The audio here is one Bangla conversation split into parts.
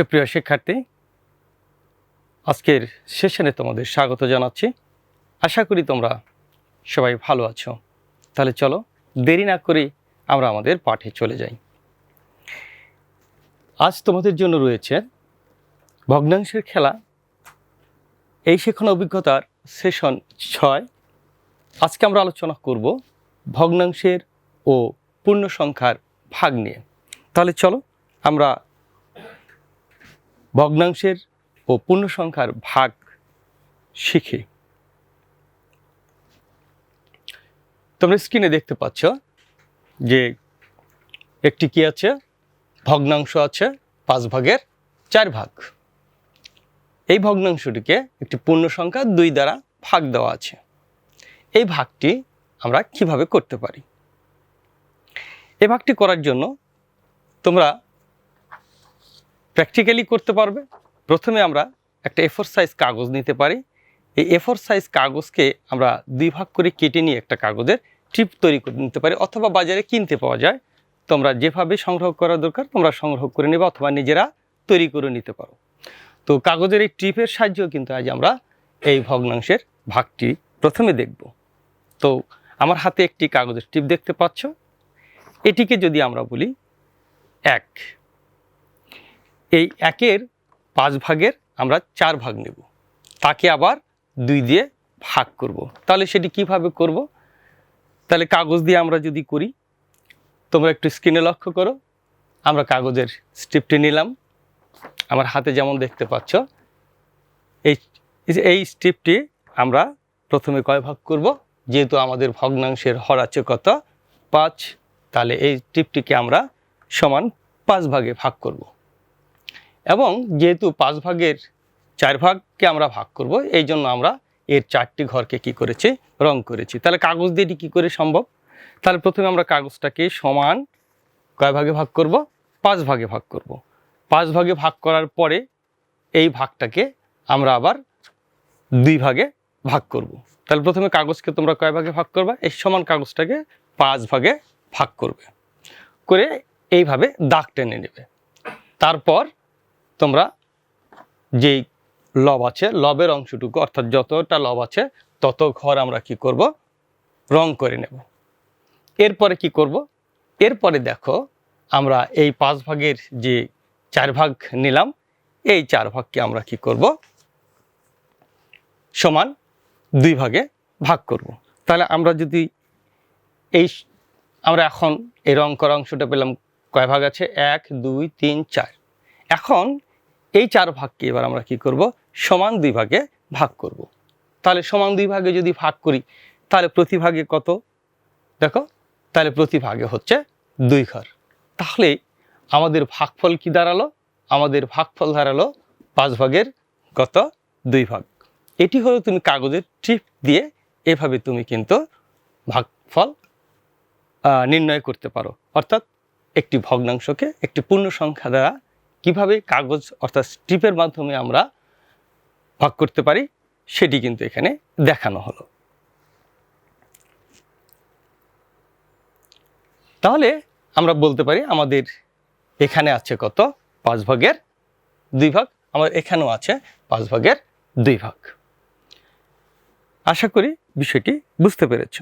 সুপ্রিয় শিক্ষার্থী, আজকের সেশনে তোমাদের স্বাগত জানাচ্ছি। আশা করি তোমরা সবাই ভালো আছো। তাহলে চলো, দেরি না করে আমরা আমাদের পাঠে চলে যাই। আজ তোমাদের জন্য রয়েছে ভগ্নাংশের খেলা। এই শেখানো অভিজ্ঞতার সেশন ছয়। আজকে আমরা আলোচনা করব ভগ্নাংশের ও পূর্ণ সংখ্যার ভাগ নিয়ে। তাহলে চলো, আমরা ভগ্নাংশের ও পূর্ণ সংখ্যার ভাগ শিখি। তোমরা স্ক্রিনে দেখতে পাচ্ছ যে একটি কি আছে? ভগ্নাংশ আছে, পাঁচ ভাগের চার ভাগ। এই ভগ্নাংশটিকে একটি পূর্ণ সংখ্যা দুই দ্বারা ভাগ দেওয়া আছে। এই ভাগটি আমরা কীভাবে করতে পারি? এই ভাগটি করার জন্য তোমরা প্র্যাকটিক্যালি করতে পারবে। প্রথমে আমরা একটা এফোর সাইজ কাগজ নিতে পারি। এই এফোর সাইজ কাগজকে আমরা দুই ভাগ করে কেটে নিয়ে একটা কাগজের ট্রিপ তৈরি করে নিতে পারি, অথবা বাজারে কিনতে পাওয়া যায়। তোমরা যেভাবে সংগ্রহ করা দরকার, তোমরা সংগ্রহ করে নেবে অথবা নিজেরা তৈরি করে নিতে পারো। তো কাগজের এই ট্রিপের সাহায্যেও কিন্তু আজ আমরা এই ভগ্নাংশের ভাগটি প্রথমে দেখব। তো আমার হাতে একটি কাগজের ট্রিপ দেখতে পাচ্ছ। এটিকে যদি আমরা বলি এক। এই একের পাঁচ ভাগের আমরা চার ভাগ নেব। তাকে আবার দুই দিয়ে ভাগ করব। তাহলে সেটি কীভাবে করব? তাহলে কাগজ দিয়ে আমরা যদি করি, তোমরা একটু স্ক্রিনে লক্ষ্য করো। আমরা কাগজের স্ট্রিপটি নিলাম। আমার হাতে যেমন দেখতে পাচ্ছ, এই এই স্ট্রিপটি আমরা প্রথমে কয় ভাগ করব? যেহেতু আমাদের ভগ্নাংশের হর আছে কত? পাঁচ। তাহলে এই স্ট্রিপটিকে আমরা সমান পাঁচ ভাগে ভাগ করব। এবং যেহেতু পাঁচ ভাগের চার ভাগকে আমরা ভাগ করব, এই জন্য আমরা এর চারটি ঘরকে কি করেছি? রং করেছি। তাহলে কাগজ দিয়ে এটি কী করে সম্ভব? তাহলে প্রথমে আমরা কাগজটাকে সমান কয় ভাগে ভাগ করব? পাঁচ ভাগে ভাগ করব। পাঁচ ভাগে ভাগ করার পরে এই ভাগটাকে আমরা আবার দুই ভাগে ভাগ করব। তাহলে প্রথমে কাগজকে তোমরা কয় ভাগে ভাগ করবা? এই সমান কাগজটাকে পাঁচ ভাগে ভাগ করবে। করে এইভাবে দাগ টেনে নেবে। তারপর তোমরা যেই লব আছে, লবের অংশটুকু, অর্থাৎ যতটা লব আছে, তত ঘর আমরা কি করব? রং করে নেব। এরপরে কি করব? এরপরে দেখো, আমরা এই পাঁচ ভাগের যে চার ভাগ নিলাম, এই চার ভাগকে আমরা কি করব? সমান দুই ভাগে ভাগ করব। তাহলে আমরা যদি এই আমরা এখন এই রং করা অংশটা পেলাম, কয় ভাগ আছে? এক, দুই, তিন, চার। এখন এই চার ভাগকে এবার আমরা কি করব? সমান দুই ভাগে ভাগ করব। তাহলে সমান দুই ভাগে যদি ভাগ করি, তাহলে প্রতি ভাগে কত? দেখো, তাহলে প্রতি ভাগে হচ্ছে দুই ঘর। তাহলে আমাদের ভাগফল কি দাঁড়াল? আমাদের ভাগফল দাঁড়াল পাঁচ ভাগের কত? দুই ভাগ। এটি হলো তুমি কাগজের ট্রিপ দিয়ে এভাবে তুমি কিন্তু ভাগফল নির্ণয় করতে পারো। অর্থাৎ একটি ভগ্নাংশকে একটি পূর্ণ সংখ্যা দ্বারা কীভাবে কাগজ অর্থাৎ স্ট্রিপের মাধ্যমে আমরা ভাগ করতে পারি, সেটি কিন্তু এখানে দেখানো হলো। তাহলে আমরা বলতে পারি আমাদের এখানে আছে কত? পাঁচ ভাগের দুই ভাগ। আমার এখানেও আছে পাঁচ ভাগের দুই ভাগ। আশা করি বিষয়টি বুঝতে পেরেছ।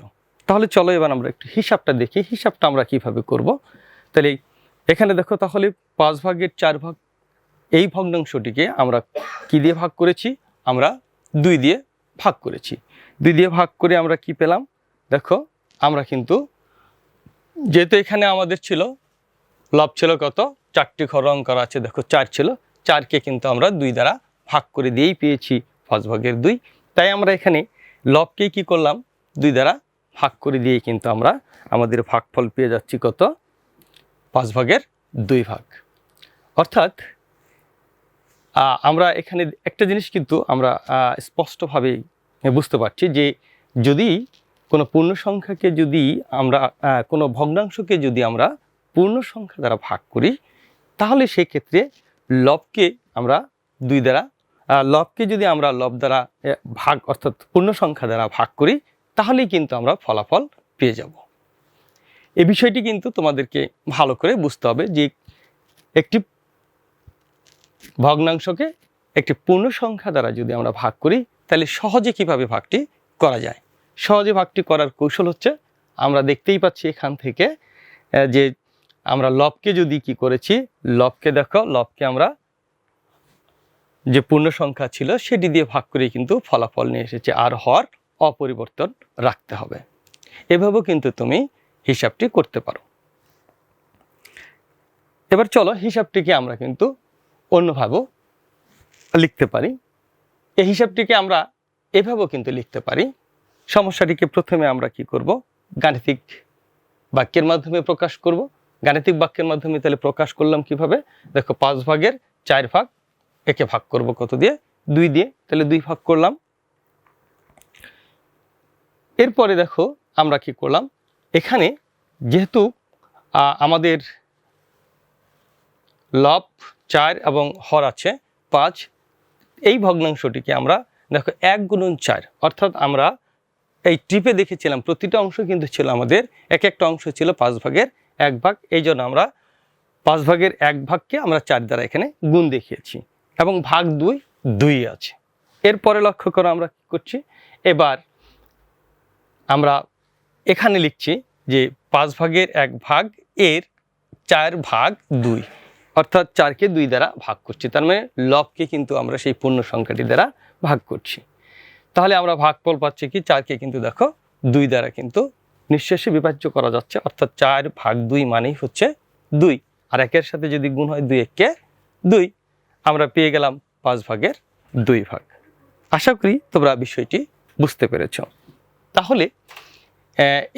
তাহলে চলো এবার আমরা একটু হিসাবটা দেখি। হিসাবটা আমরা কীভাবে করব? তাহলে এখানে দেখো তাহলে পাঁচ ভাগের চার ভাগ, এই ভগ্নাংশটিকে আমরা কি দিয়ে ভাগ করেছি? আমরা দুই দিয়ে ভাগ করেছি। দুই দিয়ে ভাগ করে আমরা কি পেলাম? দেখো, আমরা কিন্তু, যেহেতু এখানে আমাদের ছিল, লব ছিল কত? চারটি রং করা আছে, দেখো চার ছিল। চারকে কিন্তু আমরা দুই দ্বারা ভাগ করে দিয়েই পেয়েছি, পাঁচ ভাগের দুই। তাই আমরা এখানে লবকে কি করলাম? দুই দ্বারা ভাগ করে দিয়েই কিন্তু আমরা আমাদের ভাগফল পেয়ে যাচ্ছি কত? পাঁচ ভাগের দুই ভাগ। অর্থাৎ আমরা এখানে একটা জিনিস কিন্তু আমরা স্পষ্টভাবে বুঝতে পারছি যে যদি কোনো পূর্ণ সংখ্যাকে যদি আমরা কোনো ভগ্নাংশকে যদি আমরা পূর্ণ সংখ্যা দ্বারা ভাগ করি, তাহলে সেক্ষেত্রে লবকে আমরা দুই দ্বারা লবকে যদি আমরা লব দ্বারা ভাগ অর্থাৎ পূর্ণ সংখ্যা দ্বারা ভাগ করি, তাহলেই কিন্তু আমরা ফলাফল পেয়ে যাব। এই বিষয়টি কিন্তু তোমাদেরকে ভালো করে বুঝতে হবে যে একটি ভগ্নাংশকে একটি পূর্ণ সংখ্যা দ্বারা যদি আমরা ভাগ করি, তাহলে সহজে কীভাবে ভাগটি করা যায়? সহজে ভাগটি করার কৌশল হচ্ছে, আমরা দেখতেই পাচ্ছি এখান থেকে যে আমরা লবকে যদি কি করেছি, লবকে দেখো, লবকে আমরা যে পূর্ণ সংখ্যা ছিল, সেটি দিয়ে ভাগ করে কিন্তু ফলাফল নিয়ে এসেছে। আর হর অপরিবর্তন রাখতে হবে। এভাবেও কিন্তু তুমি হিসাবটি করতে পারো। এবার চলো হিসাবটিকে আমরা কিন্তু অন্যভাবেও লিখতে পারি। এই হিসাবটিকে আমরা এভাবেও কিন্তু লিখতে পারি। সমস্যাটিকে প্রথমে আমরা কি করব? গাণিতিক বাক্যের মাধ্যমে প্রকাশ করব। গাণিতিক বাক্যের মাধ্যমে তাহলে প্রকাশ করলাম কীভাবে? দেখো পাঁচ ভাগের চার ভাগ, একে ভাগ করব কত দিয়ে? দুই দিয়ে। তাহলে দুই ভাগ করলাম। এরপরে দেখো আমরা কি করলাম? এখানে যেহেতু আমাদের লব চার এবং হর আছে, পাঁচ, এই ভগ্নাংশটিকে আমরা দেখো এক গুণন চার, অর্থাৎ আমরা এই ট্রিপে দেখেছিলাম প্রতিটা অংশ কিন্তু ছিল আমাদের এক একটা অংশ ছিল পাঁচ ভাগের এক ভাগ, এই জন্য আমরা পাঁচ ভাগের এক ভাগকে আমরা চার দ্বারা এখানে গুণ দেখিয়েছি এবং ভাগ দুই দুই আছে। এরপরে লক্ষ্য করো আমরা কি করছি। এবার আমরা এখানে লিখছি যে পাঁচ ভাগের এক ভাগ এর চার ভাগ দুই। অর্থাৎ চারকে দুই দ্বারা ভাগ করছি। তার মানে লবকে কিন্তু আমরা সেই পূর্ণ সংখ্যাটি দ্বারা ভাগ করছি। তাহলে আমরা ভাগফল পাচ্ছি কি? চারকে কিন্তু দেখো দুই দ্বারা কিন্তু নিঃশেষে বিভাজ্য করা যাচ্ছে। অর্থাৎ চার ভাগ দুই মানেই হচ্ছে দুই। আর একের সাথে যদি গুণ হয় দুই এককে দুই, আমরা পেয়ে গেলাম পাঁচ ভাগের দুই ভাগ। আশা করি তোমরা বিষয়টি বুঝতে পেরেছ। তাহলে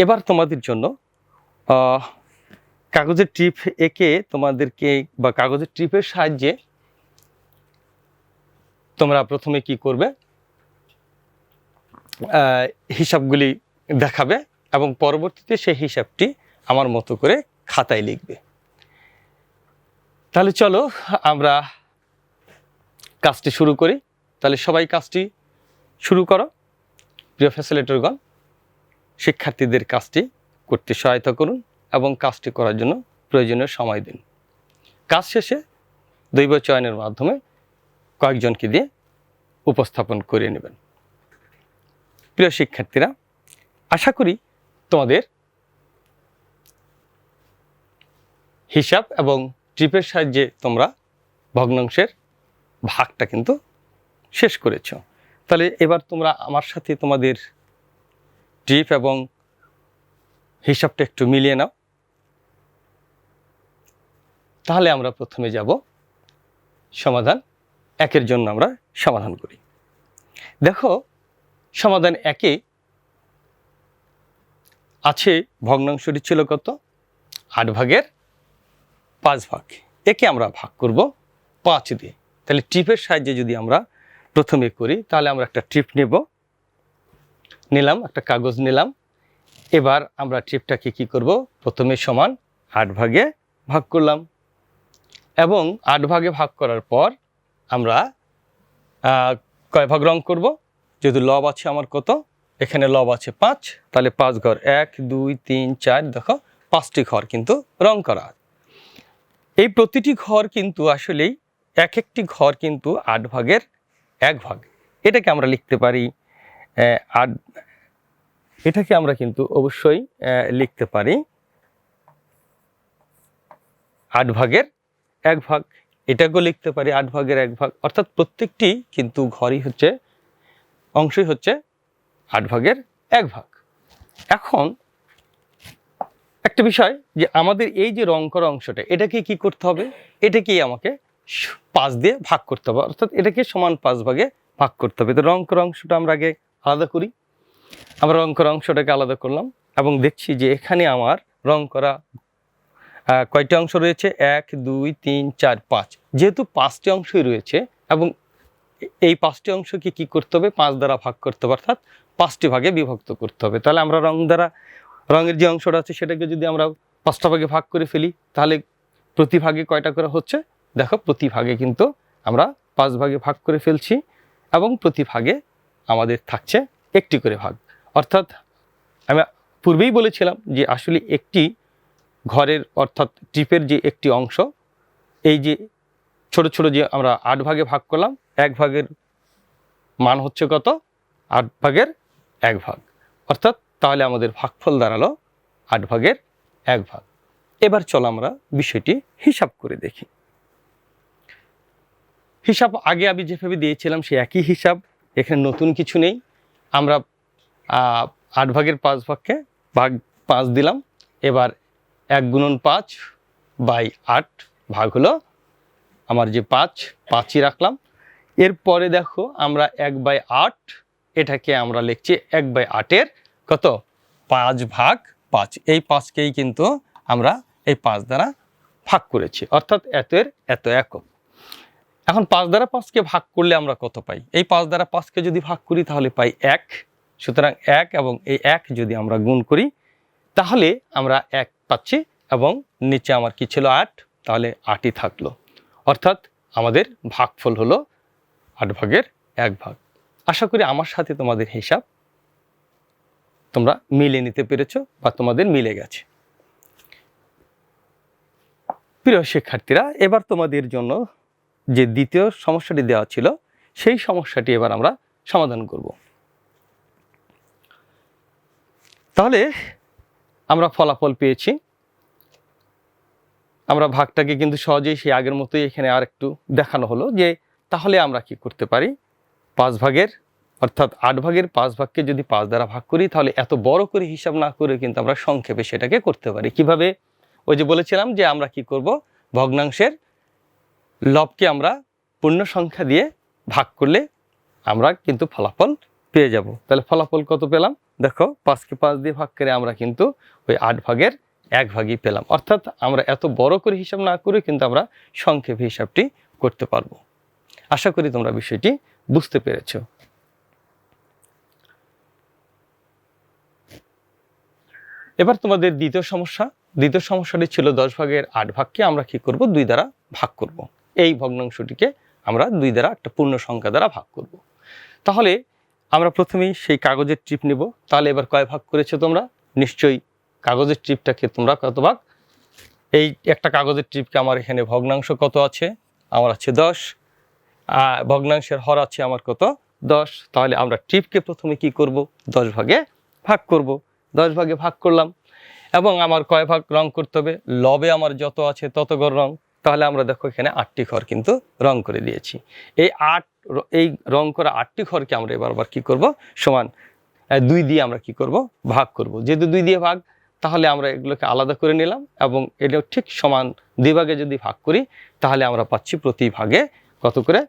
এবার তোমাদের জন্য কাগজের ট্রিপ এঁকে তোমাদেরকে বা কাগজের ট্রিপের সাহায্যে তোমরা প্রথমে কি করবে? হিসাবগুলি দেখাবে এবং পরবর্তীতে সেই হিসাবটি আমার মতো করে খাতায় লিখবে। তাহলে চলো আমরা কাজটি শুরু করি। তাহলে সবাই কাজটি শুরু করো। প্রিয় ফ্যাসিলিটরগণ শিক্ষার্থীদের কাজটি করতে সহায়তা করুন এবং কাজটি করার জন্য প্রয়োজনীয় সময় দিন। কাজ শেষে দৈব চয়নের মাধ্যমে কয়েকজনকে দিয়ে উপস্থাপন করে নেবেন। প্রিয় শিক্ষার্থীরা, আশা করি তোমাদের হিসাব এবং ট্রিপের সাহায্যে তোমরা ভগ্নাংশের ভাগটা কিন্তু শেষ করেছ। তাহলে এবার তোমরা আমার সাথে তোমাদের ট্রিপ এবং হিসাবটা একটু মিলিয়ে নাও। তাহলে আমরা প্রথমে যাব। সমাধান একের জন্য আমরা সমাধান করি। দেখো, সমাধান একে আছে, ভগ্নাংশটি ছিল কত? আট ভাগের পাঁচ ভাগ। একে আমরা ভাগ করব পাঁচ দিয়ে। তাহলে ট্রিপের সাহায্যে যদি আমরা প্রথমে করি, তাহলে আমরা একটা ট্রিপ নেব। নিলাম, একটা কাগজ নিলাম। এবার আমরা ট্রিপটাকে কি করব? প্রথমে সমান আট ভাগে ভাগ করলাম। এবং আট ভাগে ভাগ করার পর আমরা কয় ভাগ রং করব? যেহেতু লব আছে আমার কত? এখানে লব আছে পাঁচ, তাহলে পাঁচ ঘর এক, দুই, তিন, চার, দেখো পাঁচটি ঘর কিন্তু রং করা। এই প্রতিটি ঘর কিন্তু আসলেই এক একটি ঘর কিন্তু আট ভাগের এক ভাগ। এটাকে আমরা লিখতে পারি আট এটাকে আমরা কিন্তু অবশ্যই লিখতে পারি। আট ভাগের এক ভাগ। এটাকেও লিখতে পারি আট ভাগের এক ভাগ। অর্থাৎ প্রত্যেকটি কিন্তু ঘরই হচ্ছে, অংশই হচ্ছে আট ভাগের এক ভাগ। এখন একটা বিষয় যে আমাদের এই যে রং করা অংশটা, এটাকে কি করতে হবে? এটাকেই আমাকে পাঁচ দিয়ে ভাগ করতে হবে। অর্থাৎ এটাকে সমান পাঁচ ভাগে ভাগ করতে হবে। তো রং করা অংশটা আমরা আগে আলাদা করি। আমরা রং করা অংশটাকে আলাদা করলাম এবং দেখছি যে এখানে আমার রং করা কয়টি অংশ রয়েছে? এক, দুই, তিন, চার, পাঁচ। যেহেতু পাঁচটি অংশই রয়েছে এবং এই পাঁচটি অংশকে কি করতে হবে? পাঁচ দ্বারা ভাগ করতে হবে, অর্থাৎ পাঁচটি ভাগে বিভক্ত করতে হবে। তাহলে আমরা রং দ্বারা, রঙের যে অংশটা আছে সেটাকে যদি আমরা পাঁচটা ভাগে ভাগ করে ফেলি, তাহলে প্রতি ভাগে কয়টা করে হচ্ছে? দেখো, প্রতি ভাগে কিন্তু আমরা পাঁচ ভাগে ভাগ করে ফেলছি এবং প্রতি ভাগে আমাদের থাকছে একটি করে ভাগ। অর্থাৎ আমি পূর্বেই বলেছিলাম যে আসলে একটি ঘরের অর্থাৎ টিপের যে একটি অংশ, এই যে ছোট ছোট যে আমরা আট ভাগে ভাগ করলাম, এক ভাগের মান হচ্ছে কত? আট ভাগের এক ভাগ। অর্থাৎ তাহলে আমাদের ভাগফল দাঁড়াল আট ভাগের এক ভাগ। এবার চলো আমরা বিষয়টি হিসাব করে দেখি। হিসাব আগে আমি যেভাবে দিয়েছিলাম সে একই হিসাব এখানে নতুন কিছু নেই। আমরা আট ভাগের পাঁচ ভাগকে ভাগ পাঁচ দিলাম। এবার এক গুণন পাঁচ বাই আট ভাগ হলো আমার যে পাঁচ, পাঁচই রাখলাম। এরপরে দেখো আমরা এক বাই আট, এটাকে আমরা লিখছি এক বাই আটের কত? পাঁচ ভাগ পাঁচ। এই পাঁচকেই কিন্তু আমরা এই পাঁচ দ্বারা ভাগ করেছি। অর্থাৎ এতের এত একক। এখন পাঁচ দ্বারা পাঁচকে ভাগ করলে আমরা কত পাই? এই পাঁচ দ্বারা পাঁচকে যদি ভাগ করি তাহলে পাই এক। সুতরাং এক এবং এই এক যদি আমরা গুণ করি, তাহলে আমরা এক পাচ্ছি এবং নিচে আমার কি ছিল আট? তাহলে আটই থাকল। অর্থাৎ আমাদের ভাগফল হলো আট ভাগের এক ভাগ। আশা করি আমার সাথে তোমাদের হিসাব তোমরা মিলে নিতে পেরেছ বা তোমাদের মিলে গেছে। প্রিয় শিক্ষার্থীরা, এবার তোমাদের জন্য যে দ্বিতীয় সমস্যাটি দেওয়া ছিল, সেই সমস্যাটি এবার আমরা সমাধান করব। তাহলে আমরা ফলাফল পেয়েছি। আমরা ভাগটাকে কিন্তু সহজেই সেই আগের মতোই এখানে আর একটু দেখানো হলো যে তাহলে আমরা কি করতে পারি? পাঁচ ভাগের, অর্থাৎ আট ভাগের পাঁচ ভাগকে যদি পাঁচ দ্বারা ভাগ করি, তাহলে এত বড় করে হিসাব না করে কিন্তু আমরা সংক্ষেপে সেটাকে করতে পারি। কীভাবে? ওই যে বলেছিলাম যে আমরা কি করব? ভগ্নাংশের লবকে আমরা পূর্ণ সংখ্যা দিয়ে ভাগ করলে আমরা কিন্তু ফলাফল পেয়ে যাব। তাহলে ফলাফল কত পেলাম? দেখো পাঁচকে পাঁচ দিয়ে ভাগ করে আমরা কিন্তু ওই আট ভাগের এক ভাগই পেলাম। অর্থাৎ আমরা এত বড় করে হিসাব না করে কিন্তু আমরা সংক্ষেপে হিসাবটি করতে পারব। আশা করি তোমরা বিষয়টি বুঝতে পেরেছ। এবার তোমাদের দ্বিতীয় সমস্যা। দ্বিতীয় সমস্যাটি ছিল দশ ভাগের আট ভাগকে আমরা কি করব? দুই দ্বারা ভাগ করব। এই ভগ্নাংশটিকে আমরা দুই দ্বারা একটা পূর্ণ সংখ্যা দ্বারা ভাগ করব। তাহলে আমরা প্রথমেই সেই কাগজের ট্রিপ নেব। তাহলে এবার কয় ভাগ করেছ তোমরা? নিশ্চয়ই কাগজের ট্রিপটাকে তোমরা কত ভাগ? এই একটা কাগজের ট্রিপকে আমার এখানে ভগ্নাংশ কত আছে? আমার আছে দশ। ভগ্নাংশের হর আছে আমার কত? দশ। তাহলে আমরা ট্রিপকে প্রথমে কি করব? দশ ভাগে ভাগ করব। দশ ভাগে ভাগ করলাম। এবং আমার কয় ভাগ রং করতে হবে? লবে আমার যত আছে তত ঘর রং। তাহলে আমরা দেখো এখানে আটটি ঘর কিন্তু রং করে দিয়েছি। এই আট এই রং করা আটটি ঘরকে আমরা এবার আবার কি করব? সমান দুই দিয়ে আমরা কি করব? ভাগ করব। যেহেতু দুই দিয়ে ভাগ, তাহলে আমরা এগুলোকে আলাদা করে নিলাম এবং এটা ঠিক সমান দুই ভাগে যদি ভাগ করি, তাহলে আমরা পাচ্ছি প্রতি ভাগে কত করে?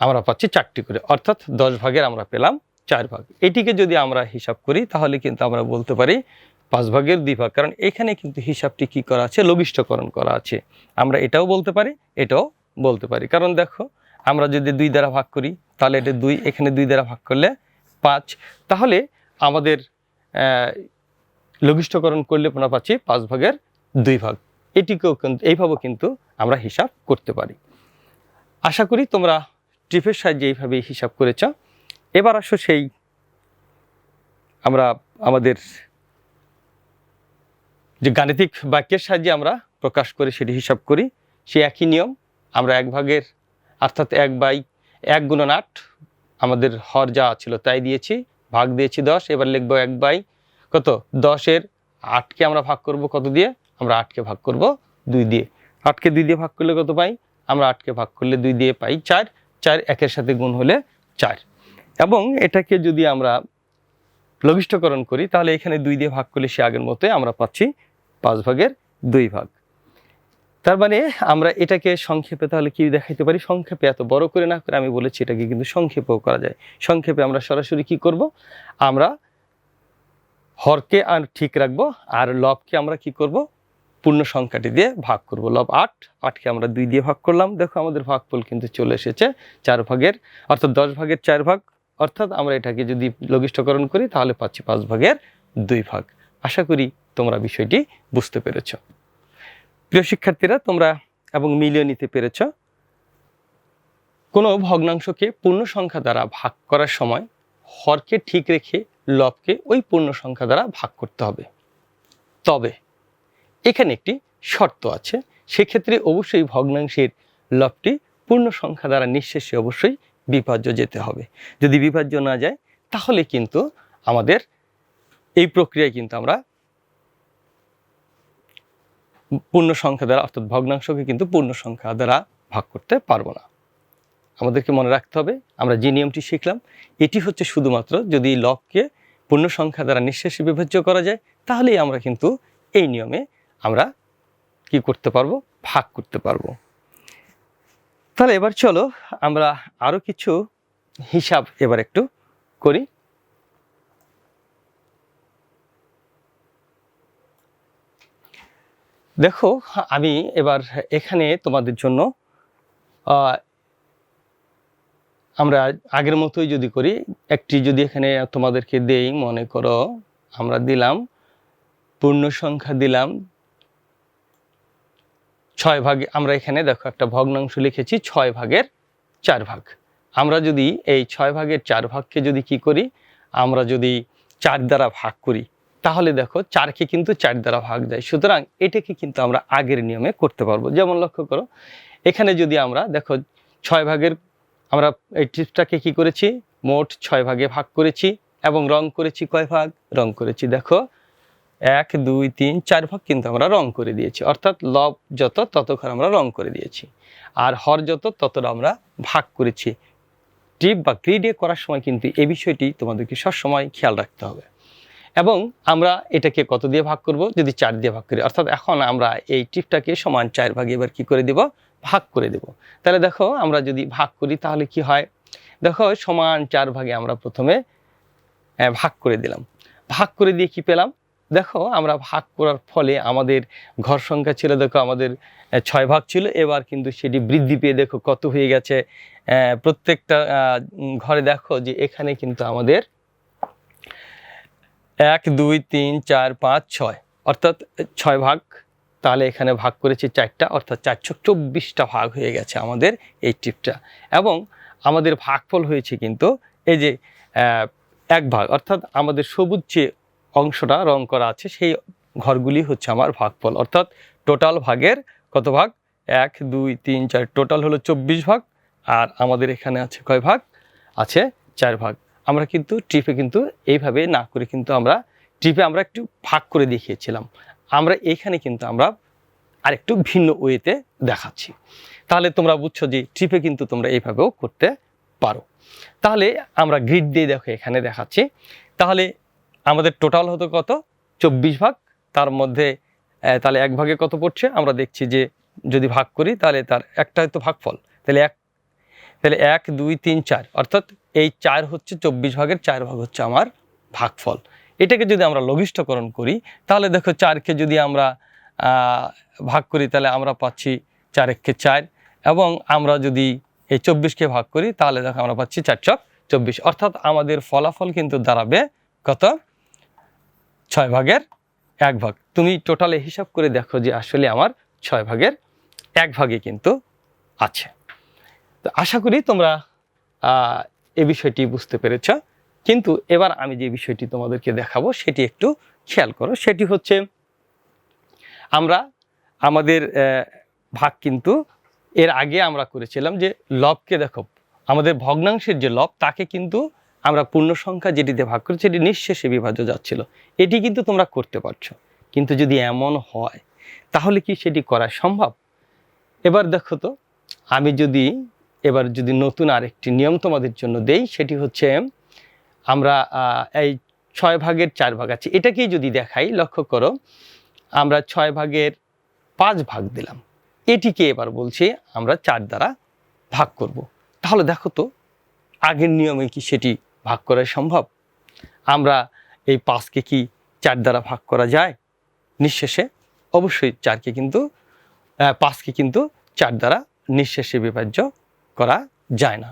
আমরা পাচ্ছি চারটি করে। অর্থাৎ দশ ভাগের আমরা পেলাম চার ভাগ। এটিকে যদি আমরা হিসাব করি, তাহলে কিন্তু আমরা বলতে পারি পাঁচ ভাগের দুই ভাগ। কারণ এখানে কিন্তু হিসাবটি কি করা আছে? লঘিষ্ঠকরণ করা আছে। আমরা এটাও বলতে পারি, এটাও বলতে পারি। কারণ দেখো, আমরা যদি দুই দ্বারা ভাগ করি, তাহলে এটা দুই, এখানে দুই দ্বারা ভাগ করলে পাঁচ। তাহলে আমাদের লঘিষ্ঠকরণ করলে আমরা পাচ্ছি পাঁচ ভাগের দুই ভাগ। এটিকেও কিন্তু এইভাবেও কিন্তু আমরা হিসাব করতে পারি। আশা করি তোমরা ট্রিপের সাহায্যে এইভাবে হিসাব করেছ। এবার আসো সেই, আমরা আমাদের যে গাণিতিক বাক্যের সাহায্যে আমরা প্রকাশ করে, সেটি হিসাব করি। সে একই নিয়ম আমরা এক ভাগের, অর্থাৎ এক বাই এক গুণন আট আমাদের হর যা ছিল তাই দিয়েছি, ভাগ দিয়েছি দশ, এবার লিখব এক বাই কত? দশের আটকে আমরা ভাগ করব কত দিয়ে? আমরা আটকে ভাগ করব দুই দিয়ে। আটকে দুই দিয়ে ভাগ করলে কত পাই? আমরা আটকে ভাগ করলে দুই দিয়ে পাই চার। চার একের সাথে গুণ হলে চার। এবং এটাকে যদি আমরা লঘিষ্ঠকরণ করি, তাহলে এখানে দুই দিয়ে ভাগ করলে সে আগের মতোই আমরা পাচ্ছি পাঁচ ভাগের দুই ভাগ। তার মানে আমরা এটাকে সংক্ষেপে তাহলে কি দেখাইতে পারি? সংক্ষেপে এত বড় করে না করে আমি বলেছি এটাকে কিন্তু সংক্ষেপেও করা যায়। সংক্ষেপে আমরা সরাসরি কি করব? আমরা হরকে আর ঠিক রাখব আর লবকে আমরা কি করব? পূর্ণ সংখ্যাটি দিয়ে ভাগ করব। লব আট, আটকে আমরা দুই দিয়ে ভাগ করলাম। দেখো আমাদের ভাগফল কিন্তু চলে এসেছে চার ভাগের, অর্থাৎ দশ ভাগের চার ভাগ। অর্থাৎ আমরা এটাকে যদি লঘিষ্ঠকরণ করি তাহলে পাচ্ছি পাঁচ ভাগের দুই ভাগ। আশা করি তোমরা বিষয়টি বুঝতে পেরেছ। প্রিয় শিক্ষার্থীরা, তোমরা এবং মিলিয়ে নিতে পেরেছ কোনো ভগ্নাংশকে পূর্ণ সংখ্যা দ্বারা ভাগ করার সময় হরকে ঠিক রেখে লবকে ওই পূর্ণ সংখ্যা দ্বারা ভাগ করতে হবে। তবে এখানে একটি শর্ত আছে, সেক্ষেত্রে অবশ্যই ভগ্নাংশের লবটি পূর্ণ সংখ্যা দ্বারা নিঃশেষে অবশ্যই বিভাজ্য যেতে হবে। যদি বিভাজ্য না যায়, তাহলে কিন্তু আমাদের এই প্রক্রিয়ায় কিন্তু আমরা পূর্ণ সংখ্যা দ্বারা, অর্থাৎ ভগ্নাংশকে কিন্তু পূর্ণ সংখ্যা দ্বারা ভাগ করতে পারব না। আমাদেরকে মনে রাখতে হবে, আমরা যে নিয়মটি শিখলাম, এটি হচ্ছে শুধুমাত্র যদি লবকে পূর্ণ সংখ্যা দ্বারা নিঃশেষে বিভাজ্য করা যায়, তাহলেই আমরা কিন্তু এই নিয়মে আমরা কি করতে পারব? ভাগ করতে পারব। তাহলে এবার চলো আমরা আরও কিছু হিসাব এবার একটু করি। দেখো, আমি এবার এখানে তোমাদের জন্য আমরা আগের মতোই যদি করি, একটি যদি এখানে তোমাদেরকে দেই, মনে করো, আমরা দিলাম, পূর্ণ সংখ্যা দিলাম, ছয় ভাগে, আমরা এখানে দেখো একটা ভগ্নাংশ লিখেছি, ছয় ভাগের চার ভাগ। আমরা যদি এই ছয় ভাগের চার ভাগকে যদি কি করি, আমরা যদি চার দ্বারা ভাগ করি তাহলে দেখো চারকে কিন্তু চার দ্বারা ভাগ যায় সুতরাং এটাকে কিন্তু আমরা আগের নিয়মে করতে পারব। যেমন লক্ষ্য করো, এখানে যদি আমরা দেখো ছয় ভাগের আমরা এই টিপসটাকে কি করেছি? মোট ছয় ভাগে ভাগ করেছি এবং রং করেছি কয় ভাগ? রং করেছি দেখো এক, দুই, তিন, চার ভাগ কিন্তু আমরা রং করে দিয়েছি। অর্থাৎ লব যত, ততক্ষণ আমরা রং করে দিয়েছি। আর হর যত, ততটা আমরা ভাগ করেছি। ট্রিপ বা গ্রিডে করার সময় কিন্তু এই বিষয়টি তোমাদেরকে সবসময় খেয়াল রাখতে হবে। এবং আমরা এটাকে কত দিয়ে ভাগ করব? যদি চার দিয়ে ভাগ করি। অর্থাৎ এখন আমরা এই ট্রিপটাকে সমান চার ভাগে এবার কি করে দেব? ভাগ করে দেব। তাহলে দেখো, আমরা যদি ভাগ করি তাহলে কি হয়? দেখো, সমান চার ভাগে আমরা প্রথমে ভাগ করে দিলাম। ভাগ করে দিয়ে কি পেলাম? দেখো, আমরা ভাগ করার ফলে আমাদের ঘর সংখ্যা ছিল, দেখো, আমাদের ছয় ভাগ ছিল। এবার কিন্তু সেটি বৃদ্ধি পেয়ে দেখো কত হয়ে গেছে। প্রত্যেকটা ঘরে দেখো যে এখানে কিন্তু আমাদের এক, দুই, তিন, চার, পাঁচ, ছয়। অর্থাৎ ছয় ভাগ, তাহলে এখানে ভাগ করেছি চারটা, অর্থাৎ চারশো চব্বিশটা ভাগ হয়ে গেছে আমাদের এই ট্রিপটা এবং আমাদের ভাগফল হয়েছে কিন্তু এই যে এক ভাগ, অর্থাৎ আমাদের সবুজ যে অংশটা রং করা আছে, সেই ঘরগুলি হচ্ছে আমার ভাগফল। অর্থাৎ টোটাল ভাগের কত ভাগ? এক, দুই, তিন, চার, টোটাল হলো চব্বিশ ভাগ, আর আমাদের এখানে আছে কয় ভাগ? আছে চার ভাগ। আমরা কিন্তু ট্রিপে কিন্তু এইভাবে না করে কিন্তু আমরা ট্রিপে আমরা একটু ভাগ করে দেখিয়েছিলাম। আমরা এখানে কিন্তু আমরা আরেকটু ভিন্ন ওয়েতে দেখাচ্ছি। তাহলে তোমরা বুঝছ যে ট্রিপে কিন্তু তোমরা এইভাবেও করতে পারো। তাহলে আমরা গ্রিড দিয়ে দেখো এখানে দেখাচ্ছি। তাহলে আমাদের টোটাল হতো কত? চব্বিশ ভাগ। তার মধ্যে তাহলে এক ভাগে কত পড়ছে? আমরা দেখছি যে যদি ভাগ করি তাহলে তার একটা হয়তো ভাগফল। তাহলে এক তাহলে এক, দুই, তিন, চার। অর্থাৎ এই চার হচ্ছে চব্বিশ ভাগের চার ভাগ হচ্ছে আমার ভাগফল। এটাকে যদি আমরা লঘিষ্ঠকরণ করি, তাহলে দেখো চারকে যদি আমরা ভাগ করি, তাহলে আমরা পাচ্ছি চার একে চার। এবং আমরা যদি এই চব্বিশকে ভাগ করি, তাহলে দেখো আমরা পাচ্ছি চার চক চব্বিশ। অর্থাৎ আমাদের ফলাফল কিন্তু দাঁড়াবে কত? ছয় ভাগের এক ভাগ। তুমি টোটালে হিসাব করে দেখো যে আসলে আমার ছয় ভাগের এক ভাগে কিন্তু আছে। তো আশা করি তোমরা এ বিষয়টি বুঝতে পেরেছ। কিন্তু এবার আমি যে বিষয়টি তোমাদেরকে দেখাবো, সেটি একটু খেয়াল করো। সেটি হচ্ছে, আমরা আমাদের ভাগ কিন্তু এর আগে আমরা করেছিলাম যে লবকে দেখো, আমাদের ভগ্নাংশের যে লব, তাকে কিন্তু আমরা পূর্ণ সংখ্যা যেটিতে ভাগ করেছি, সেটি নিঃশেষে বিভাজ্য যাচ্ছিল। এটি কিন্তু তোমরা করতে পারছ। কিন্তু যদি এমন হয়, তাহলে কি সেটি করা সম্ভব? এবার দেখো তো, আমি যদি এবার যদি নতুন আরেকটি নিয়ম তোমাদের জন্য দেই, সেটি হচ্ছে আমরা এই ছয় ভাগের চার ভাগ আছে। এটাকেই যদি দেখাই, লক্ষ্য করো, আমরা ছয় ভাগের পাঁচ ভাগ দিলাম। এটিকে এবার বলছি আমরা চার দ্বারা ভাগ করব। তাহলে দেখো তো, আগের নিয়মে কি সেটি ভাগ করা সম্ভব? আমরা এই পাঁচকে কি চার দ্বারা ভাগ করা যায়? নিঃশেষে, অবশ্যই চারকে কিন্তু পাঁচকে কিন্তু চার দ্বারা নিঃশেষে বিভাজ্য করা যায় না।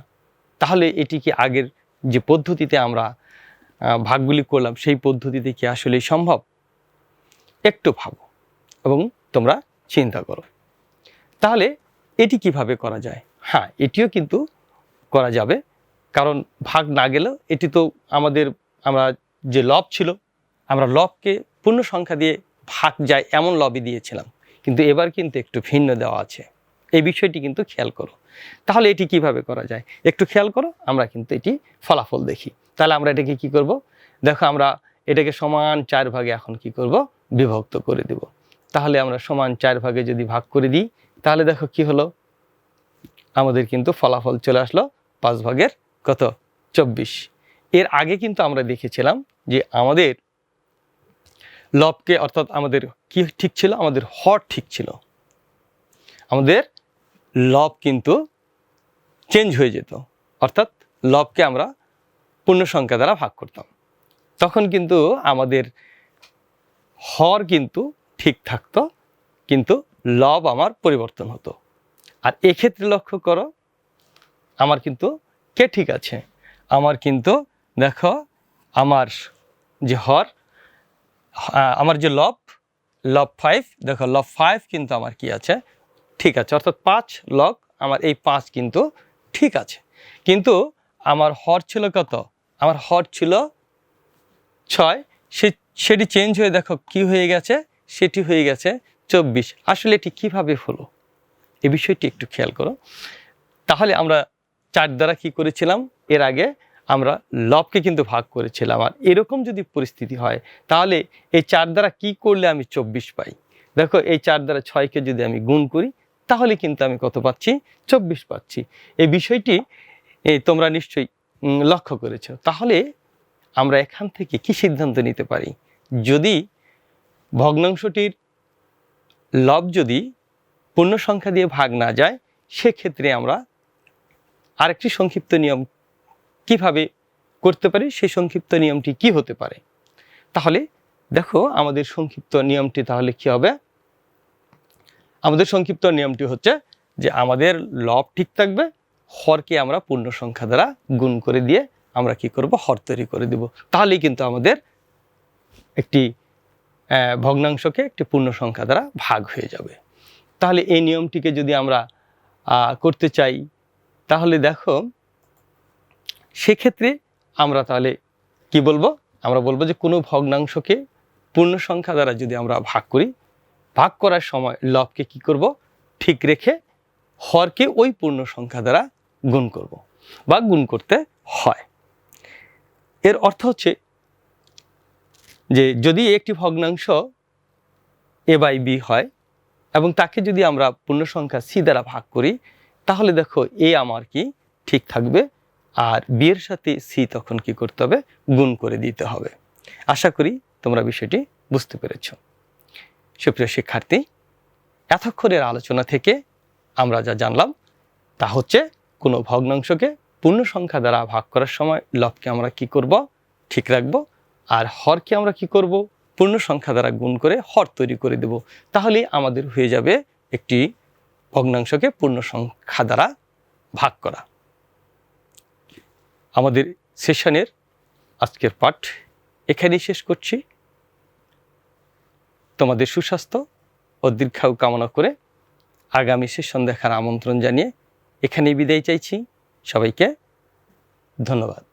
তাহলে এটি কি আগের যে পদ্ধতিতে আমরা ভাগগুলি করলাম, সেই পদ্ধতিতে কি আসলে সম্ভব? একটু ভাবো এবং তোমরা চিন্তা করো। তাহলে এটি কীভাবে করা যায়? হ্যাঁ এটিও কিন্তু করা যাবে। কারণ ভাগ না গেলেও এটি তো আমাদের, আমরা যে লব ছিল, আমরা লবকে পূর্ণ সংখ্যা দিয়ে ভাগ যায় এমন লবই দিয়েছিলাম। কিন্তু এবার কিন্তু একটু ভিন্ন দেওয়া আছে। এই বিষয়টি কিন্তু খেয়াল করো। তাহলে এটি কীভাবে করা যায়? একটু খেয়াল করো, আমরা কিন্তু এটি ফলাফল দেখি। তাহলে আমরা এটাকে কি করব? দেখো, আমরা এটাকে সমান চার ভাগে এখন কি করব? বিভক্ত করে দেব। তাহলে আমরা সমান চার ভাগে যদি ভাগ করে দিই, তাহলে দেখো কি হলো? আমাদের কিন্তু ফলাফল চলে আসলো পাঁচ ভাগের কত? চব্বিশ। এর আগে কিন্তু আমরা দেখেছিলাম যে আমাদের লবকে, অর্থাৎ আমাদের কি ঠিক ছিল? আমাদের হর ঠিক ছিল। আমাদের লব কিন্তু চেঞ্জ হয়ে যেত। অর্থাৎ লবকে আমরা পূর্ণ সংখ্যা দ্বারা ভাগ করতাম। তখন কিন্তু আমাদের হর কিন্তু ঠিক থাকতো, কিন্তু লব আমার পরিবর্তন হতো। আর এক্ষেত্রে লক্ষ্য করো, আমার কিন্তু কে ঠিক আছে? আমার কিন্তু দেখো, আমার যে হর আমার যে লব লব ফাইভ দেখো লব ফাইভ কিন্তু আমার কি আছে? ঠিক আছে, অর্থাৎ পাঁচ লগ আমার এই পাঁচ কিন্তু ঠিক আছে। কিন্তু আমার হর ছিল কত? আমার হর ছিল ছয়। সে, সেটি চেঞ্জ হয়ে দেখো কি হয়ে গেছে? সেটি হয়ে গেছে চব্বিশ। আসলে এটি কীভাবে হলো? এ বিষয়টি একটু খেয়াল করো। তাহলে আমরা চার দ্বারা কি করেছিলাম? এর আগে আমরা লবকে কিন্তু ভাগ করেছিলাম। আর এরকম যদি পরিস্থিতি হয়, তাহলে এই চার দ্বারা কি করলে আমি চব্বিশ পাই? দেখো এই চার দ্বারা ছয়কে যদি আমি গুণ করি তাহলে কিন্তু আমি কত পাচ্ছি? চব্বিশ পাচ্ছি। এই বিষয়টি তোমরা নিশ্চয়ই লক্ষ্য করেছ। তাহলে আমরা এখান থেকে কি সিদ্ধান্ত নিতে পারি? যদি ভগ্নাংশটির লব যদি পূর্ণ সংখ্যা দিয়ে ভাগ না যায়, সেক্ষেত্রে আমরা আরেকটি সংক্ষিপ্ত নিয়ম কীভাবে করতে পারি? সেই সংক্ষিপ্ত নিয়মটি কি হতে পারে? তাহলে দেখো, আমাদের সংক্ষিপ্ত নিয়মটি তাহলে কি হবে? আমাদের সংক্ষিপ্ত নিয়মটি হচ্ছে যে আমাদের লব ঠিক থাকবে, হরকে আমরা পূর্ণ সংখ্যা দ্বারা গুণ করে দিয়ে আমরা কি করব? হর তৈরি করে দেব। তাহলেই কিন্তু আমাদের একটি ভগ্নাংশকে একটি পূর্ণ সংখ্যা দ্বারা ভাগ হয়ে যাবে। তাহলে এই নিয়মটিকে যদি আমরা করতে চাই, তাহলে দেখো, সেক্ষেত্রে আমরা তাহলে কি বলব? আমরা বলব যে কোনো ভগ্নাংশকে পূর্ণ সংখ্যা দ্বারা যদি আমরা ভাগ করি ভাগ করার সময় লবকে কি করব? ঠিক রেখে হরকে ওই পূর্ণ সংখ্যা দ্বারা গুণ করব বা গুণ করতে হয়। এর অর্থ হচ্ছে যে যদি একটি ভগ্নাংশ এ বাই বি হয় এবং তাকে যদি আমরা পূর্ণ সংখ্যা সি দ্বারা ভাগ করি, তাহলে দেখো এ আমার কি ঠিক থাকবে আর বি এর সাথে সি তখন কি করতে হবে? গুণ করে দিতে হবে। আশা করি তোমরা বিষয়টি বুঝতে পেরেছ। সুপ্রিয় শিক্ষার্থী, এতক্ষণের আলোচনা থেকে আমরা যা জানলাম, তা হচ্ছে কোনো ভগ্নাংশকে পূর্ণ সংখ্যা দ্বারা ভাগ করার সময় লবকে আমরা কি করব? ঠিক রাখব। আর হরকে আমরা কি করব? পূর্ণ সংখ্যা দ্বারা গুণ করে হর তৈরি করে দেব। তাহলে আমাদের হয়ে যাবে একটি ভগ্নাংশকে পূর্ণ সংখ্যা দ্বারা ভাগ করা। আমাদের সেশনের আজকের পাঠ এখানেই শেষ করছি। তোমাদের সুস্বাস্থ্য ও দীর্ঘায়ু কামনা করে আগামী সেশন দেখার আমন্ত্রণ জানিয়ে এখানেই বিদায় চাইছি। সবাইকে ধন্যবাদ।